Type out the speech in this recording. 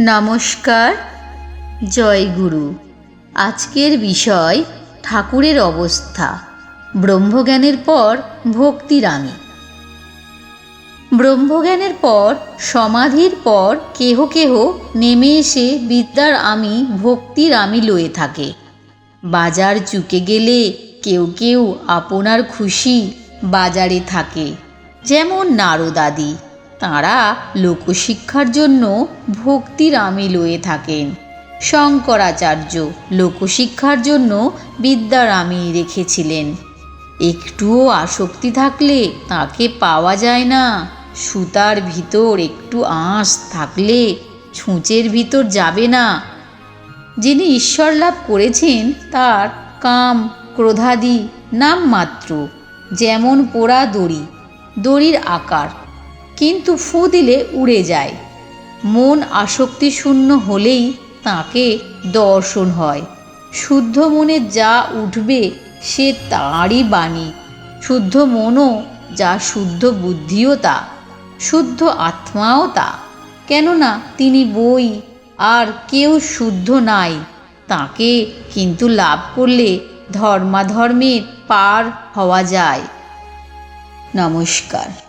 নমস্কার, জয় গুরু। আজকের বিষয় ঠাকুরের অবস্থা, ব্রহ্মজ্ঞানের পর ভক্তির আমি ব্রহ্মজ্ঞানের পর, সমাধির পর কেহ কেহ নেমে এসে বিদ্যার আমি ভক্তির আমি লয়ে থাকে। বাজার চুকে গেলে কেউ কেউ আপনার খুশি বাজারে থাকে। যেমন নারদাদি তাঁরা লোকশিক্ষার জন্য ভক্তির আমি লয়ে থাকেন। শঙ্করাচার্য লোকশিক্ষার জন্য বিদ্যার আমি রেখেছিলেন। একটুও আসক্তি থাকলে তাকে পাওয়া যায় না। সুতার ভিতর একটু আঁশ থাকলে ছুঁচের ভিতর যাবে না। যিনি ঈশ্বর লাভ করেছেন, তার কাম, ক্রোধাদি নামমাত্র, যেমন পোড়া দড়ি, দড়ির আকার কিন্তু ফু দিলে উড়ে যায়। মন আসক্তি শূন্য হলেই তাকে দর্শন হয়। শুদ্ধ মনে যা উঠবে সে তাঁরই বাণী। শুদ্ধ মনও যা শুদ্ধ বুদ্ধিও তা, শুদ্ধ আত্মাও তা। কেননা তিনি বই আর কেউ শুদ্ধ নাই। তাকে কিন্তু লাভ করলে ধর্মাধর্মের পার হওয়া যায়। নমস্কার।